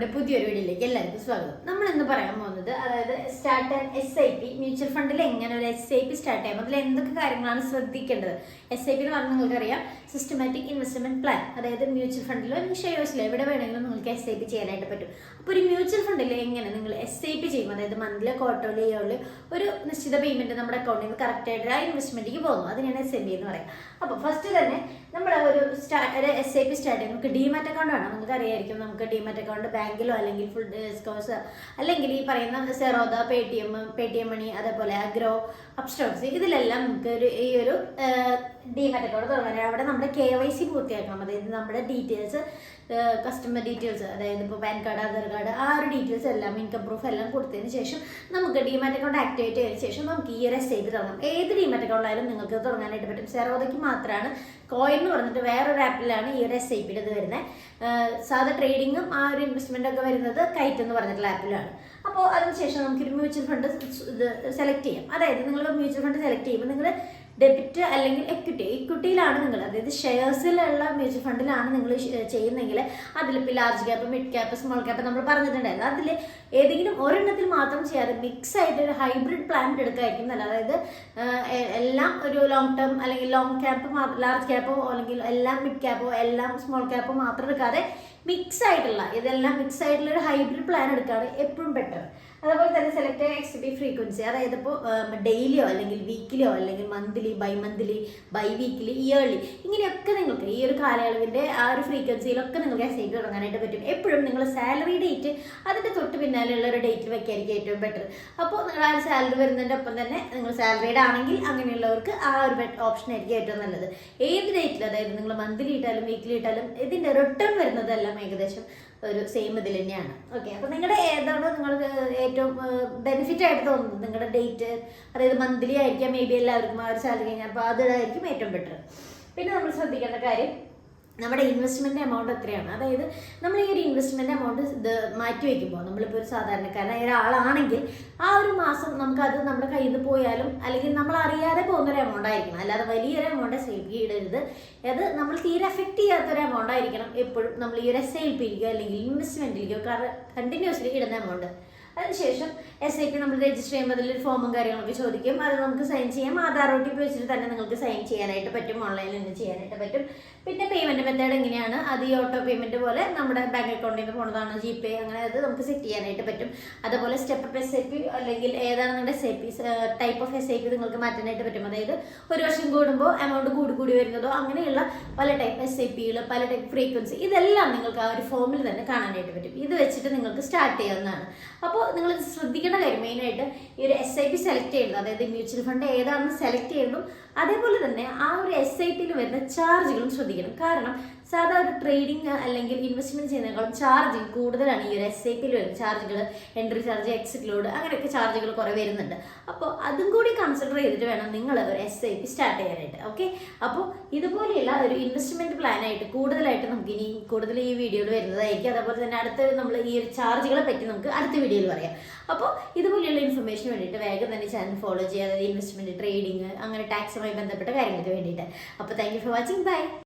ബ്ലോഗറിന്റെ പുതിയൊരു വീഡിയോയിലേക്ക് എല്ലാവർക്കും സ്വാഗതം. നമ്മൾ ഇന്ന് പറയാൻ പോകുന്നത് അതായത് start S I P mutual ഫണ്ടിൽ എങ്ങനെ ഒരു എസ് ഐ പി സ്റ്റാർട്ട് ചെയ്യാം അതിൽ എന്തൊക്കെ കാര്യങ്ങളാണ് ശ്രദ്ധിക്കേണ്ടത്? എസ് ഐ പി എന്ന് പറഞ്ഞാൽ നിങ്ങൾക്കറിയാം സിസ്റ്റമാറ്റിക് ഇൻവെസ്റ്റ്മെന്റ് പ്ലാൻ അതായത് മ്യൂച്വൽ ഫണ്ടിലോ അല്ലെങ്കിൽ ഷെയർസിലോ എവിടെ വേണമെങ്കിലും നിങ്ങൾക്ക് എസ് ഐ പി ചെയ്യാനായിട്ട് പറ്റും. അപ്പോൾ ഒരു മ്യൂച്വൽ ഫണ്ടിൽ എങ്ങനെ നിങ്ങൾ എസ് ഐ പി ചെയ്യും അതായത് മന്ത്ലി ക്വാർട്ടർലി ഇയർലി ഒരു നിശ്ചിത പേയ്മെന്റ് നമ്മുടെ അക്കൗണ്ടിൽ നിന്ന് കറക്റ്റായിട്ട് ആ ഇൻവെസ്റ്റ്മെന്റിലേക്ക് പോകുന്നു. അതിനാണ് എസ് ഐ പി എന്ന് പറയാം അപ്പോൾ ഫസ്റ്റ് തന്നെ നമ്മൾ ഒരു സ്റ്റാ ഒരു എസ് ഐ പി സ്റ്റാർട്ട് ചെയ്യും നമുക്ക് ഡിമാറ്റ് അക്കൗണ്ട് വേണം നിങ്ങൾക്ക് അറിയായിരിക്കും നമുക്ക് ഡിമാറ്റ് അക്കൗണ്ട് ബാങ്കിലോ അല്ലെങ്കിൽ ഫുൾ ഡിസ്കോസ് അല്ലെങ്കിൽ ഈ പറയുന്ന Zerodha Pay T M Pay T M money അതേപോലെ അഗ്രോ അപ്സ്റ്റോക്സ് ഇതിലെല്ലാം നമുക്ക് ഒരു ഈ ഒരു ഡിമാറ്റ് അക്കൗണ്ട് തുടങ്ങാൻ അവിടെ നമ്മുടെ കെ വൈ സി പൂർത്തിയാക്കണം അതായത് നമ്മുടെ ഡീറ്റെയിൽസ് കസ്റ്റമർ ഡീറ്റെയിൽസ് അതായത് ഇപ്പോൾ പാൻ കാർഡ് ആധാർ കാർഡ് ആ ഒരു ഡീറ്റെയിൽസ് എല്ലാം ഇൻകം പ്രൂഫ് എല്ലാം കൊടുത്തതിന് ശേഷം നമുക്ക് ഡിമാറ്റ് അക്കൗണ്ട് ആക്ടിവേറ്റ് ചെയ്തതിന് ശേഷം നമുക്ക് ഈ ഒരു എസ് തുടങ്ങാം. ഏത് ഡിമാറ്റ് അക്കൗണ്ടായാലും നിങ്ങൾക്ക് തുടങ്ങാനായിട്ട് പറ്റും. സെറോദയ്ക്ക് മാത്രമാണ് കോയിൻ എന്ന് പറഞ്ഞിട്ട് വേറൊരു ആപ്പിലാണ് ഈ ഒരു എസ് ഐ പിയുടെ ഇത് വരുന്നത്. സാധാ ട്രേഡിങ്ങും ആ ഒരു ഇൻവെസ്റ്റ്മെന്റ് ഒക്കെ വരുന്നത് കൈറ്റ് എന്ന് പറഞ്ഞിട്ടുള്ള ആപ്പിലാണ് അപ്പോൾ അതിനുശേഷം നമുക്കൊരു മ്യൂച്വൽ ഫണ്ട് ഇത് സെലക്ട് ചെയ്യാം. അതായത് നിങ്ങൾ മ്യൂച്വൽ ഫണ്ട് സെലക്ട് ചെയ്യുമ്പോൾ നിങ്ങൾ ഡെബിറ്റ് അല്ലെങ്കിൽ എക്വിറ്റി ഇക്വിറ്റിയിലാണ് നിങ്ങൾ അതായത് ഷെയർസിലുള്ള മ്യൂച്വൽ ഫണ്ടിലാണ് നിങ്ങൾ ചെയ്യുന്നതെങ്കിൽ അതിലിപ്പോൾ large cap mid cap small cap നമ്മൾ പറഞ്ഞിട്ടുണ്ടായിരുന്നു. അതിൽ ഏതെങ്കിലും ഒരെണ്ണത്തിൽ മാത്രം ചെയ്യാതെ മിക്സ് ആയിട്ട് ഒരു ഹൈബ്രിഡ് പ്ലാൻ എടുക്കുകയായിരിക്കും നല്ല അതായത് എല്ലാം ഒരു ലോങ് ടേം അല്ലെങ്കിൽ ലോങ് ക്യാപ്പ് ലാർജ് ക്യാപ്പോ അല്ലെങ്കിൽ എല്ലാം മിഡ് ക്യാപ്പോ എല്ലാം സ്മോൾ ക്യാപ്പോ മാത്രം എടുക്കാതെ മിക്സ് ആയിട്ടുള്ള ഇതെല്ലാം മിക്സ് ആയിട്ടുള്ള ഒരു ഹൈബ്രിഡ് പ്ലാൻ എടുക്കുകയാണ് എപ്പോഴും ബെറ്റർ അതുപോലെ തന്നെ സെലക്ട് എക്സ് ബി ഫ്രീക്വൻസി അതായത് ഇപ്പോൾ ഡെയിലിയോ അല്ലെങ്കിൽ വീക്കിലിയോ അല്ലെങ്കിൽ monthly bi monthly bi weekly yearly ഇങ്ങനെയൊക്കെ നിങ്ങൾക്ക് ഈ ഒരു കാലയളവിന്റെ ആ ഒരു ഫ്രീക്വൻസിയിലൊക്കെ നിങ്ങൾക്ക് എസ് ഐ തുടങ്ങാനായിട്ട് പറ്റും. എപ്പോഴും നിങ്ങൾ സാലറി ഡേറ്റ് അതിന്റെ തൊട്ട് പിന്നാലെയുള്ള ഒരു ഡേറ്റ് വെക്കായിരിക്കും ഏറ്റവും ബെറ്റർ അപ്പോൾ നിങ്ങൾ ആ സാലറി വരുന്നതിന്റെ ഒപ്പം തന്നെ നിങ്ങൾ സാലറീഡ് ആണെങ്കിൽ അങ്ങനെയുള്ളവർക്ക് ആ ഒരു ഓപ്ഷൻ ആയിരിക്കും ഏറ്റവും നല്ലത്. ഏത് ഡേറ്റിൽ അതായത് നിങ്ങൾ മന്ത്ലി ഇട്ടാലും വീക്കിലി ഇട്ടാലും ഇതിന്റെ റിട്ടേൺ വരുന്നതെല്ലാം ഏകദേശം ഒരു സെയിം ഇതിൽ തന്നെയാണ്. ഓക്കെ അപ്പോൾ നിങ്ങളുടെ ഏതാണ് നിങ്ങൾക്ക് ഏറ്റവും ബെനിഫിറ്റ് ആയിട്ട് തോന്നുന്നത്? നിങ്ങളുടെ ഡേറ്റ് അതായത് മന്ത്ലി ആയിരിക്കാം മേ ബി എല്ലാവർക്കും ആ ഒരു സാലറി കഴിഞ്ഞാൽ അപ്പോൾ അതായിരിക്കും ഏറ്റവും ബെറ്റർ പിന്നെ നമ്മൾ ശ്രദ്ധിക്കേണ്ട കാര്യം നമ്മുടെ ഇൻവെസ്റ്റ്മെന്റ് എമൗണ്ട് എത്രയാണ്? അതായത് നമ്മൾ ഈ ഒരു ഇൻവെസ്റ്റ്മെന്റ് എമൗണ്ട് മാറ്റി വയ്ക്കുമ്പോൾ നമ്മളിപ്പോൾ ഒരു സാധാരണക്കാരനായ ഒരാളാണെങ്കിൽ ആ ഒരു മാസം നമുക്കത് നമ്മുടെ കയ്യിൽ നിന്ന് പോയാലും അല്ലെങ്കിൽ നമ്മൾ അറിയാതെ പോകുന്ന ഒരു എമൗണ്ട് ആയിരിക്കണം. അല്ലാതെ വലിയൊരു എമൗണ്ട് സേവ് ചെയ്യരുത്. അത് നമ്മൾ തീരെ എഫക്റ്റ് ചെയ്യാത്ത ഒരു എമൗണ്ട് ആയിരിക്കണം എപ്പോഴും നമ്മൾ ഈ ഒരു എസ് ഐ പിയിലേക്കോ അല്ലെങ്കിൽ ഇൻവെസ്റ്റ്മെന്റിലേക്കോ കണ്ടിന്യൂസ്ലി ഇടുന്ന എമൗണ്ട് അതിനുശേഷം എസ് ഐ പി നമ്മൾ രജിസ്റ്റർ ചെയ്യുമ്പോൾ അതിലൊരു ഫോമും കാര്യങ്ങളൊക്കെ ചോദിക്കും. അത് നമുക്ക് സൈൻ ചെയ്യാം. ആധാർ ഒ ടി പി വെച്ചിട്ട് തന്നെ നിങ്ങൾക്ക് സൈൻ ചെയ്യാനായിട്ട് പറ്റും. ഓൺലൈനിൽ നിന്ന് ചെയ്യാനായിട്ട് പറ്റും. പിന്നെ പേയ്മെന്റ് മെത്തേഡ് എങ്ങനെയാണ്? അത് ഈ ഓട്ടോ പേയ്മെന്റ് പോലെ നമ്മുടെ ബാങ്ക് അക്കൗണ്ടിൽ നിന്ന് പോണതാണ്? ജി പേ അങ്ങനെ അത് നമുക്ക് സെറ്റ് ചെയ്യാനായിട്ട് പറ്റും. അതുപോലെ step up S I P അല്ലെങ്കിൽ ഏതാണ് നിങ്ങളുടെ S I P type of S I P നിങ്ങൾക്ക് മാറ്റാനായിട്ട് പറ്റും. അതായത് ഒരു വർഷം കൂടുമ്പോൾ എമൗണ്ട് കൂടി കൂടി വരുന്നതോ അങ്ങനെയുള്ള പല ടൈപ്പ് എസ് ഐ പികൾ പല ടൈപ്പ് ഫ്രീക്വൻസി ഇതെല്ലാം നിങ്ങൾക്ക് ആ ഒരു ഫോമിൽ തന്നെ കാണാനായിട്ട് പറ്റും. ഇത് വെച്ചിട്ട് നിങ്ങൾക്ക് സ്റ്റാർട്ട് ചെയ്യാവുന്നതാണ്. അപ്പോൾ നിങ്ങൾ ശ്രദ്ധിക്കേണ്ട കാര്യം മെയിനായിട്ട് ഈ ഒരു എസ് ഐ പി സെലക്ട് ചെയ്യുന്നത് അതായത് മ്യൂച്വൽ ഫണ്ട് ഏതാണെന്ന് സെലക്ട് ചെയ്യുന്നതും അതേപോലെ തന്നെ ആ ഒരു എസ് ഐ പിയിൽ വരുന്ന ചാർജുകളും ശ്രദ്ധിക്കണം. കാരണം സാധാ ഒരു ട്രേഡിംഗ് അല്ലെങ്കിൽ ഇൻവെസ്റ്റ്മെന്റ് ചെയ്യുന്നതിനേക്കാളും ചാർജ് കൂടുതലാണ് ഈ ഒരു എസ് ഐ പിയിൽ വരുന്ന ചാർജുകൾ എൻട്രി ചാർജ് എക്സിറ്റ് ലോഡ് അങ്ങനെയൊക്കെ ചാർജുകൾ കുറേ വരുന്നുണ്ട്. അപ്പോൾ അതും കൂടി കൺസിഡർ ചെയ്തിട്ട് വേണം നിങ്ങൾ ഒരു എസ് ഐ പി സ്റ്റാർട്ട് ചെയ്യാനായിട്ട്. ഓക്കെ അപ്പോൾ ഇതുപോലെയുള്ള ഒരു ഇൻവെസ്റ്റ്മെന്റ് പ്ലാനായിട്ട് കൂടുതലായിട്ട് നമുക്ക് ഇനി കൂടുതൽ ഈ വീഡിയോയിൽ വരുന്നതായിരിക്കും. അതേപോലെ തന്നെ അടുത്ത നമ്മൾ ഈ ഒരു ചാർജുകളെ പറ്റി നമുക്ക് അടുത്ത വീഡിയോയിൽ പറയാം. അപ്പോൾ ഇതുപോലെയുള്ള ഇൻഫർമേഷന് വേണ്ടിയിട്ട് വേഗം തന്നെ ചാനൽ ഫോളോ ചെയ്യുക അതായത് ഇൻവെസ്റ്റ്മെന്റ് ട്രേഡിംഗ് അങ്ങനെ ടാക്സുമായി ബന്ധപ്പെട്ട കാര്യങ്ങൾക്ക് വേണ്ടിയിട്ട്. അപ്പോൾ താങ്ക് ഫോർ വാച്ചിങ് ബൈ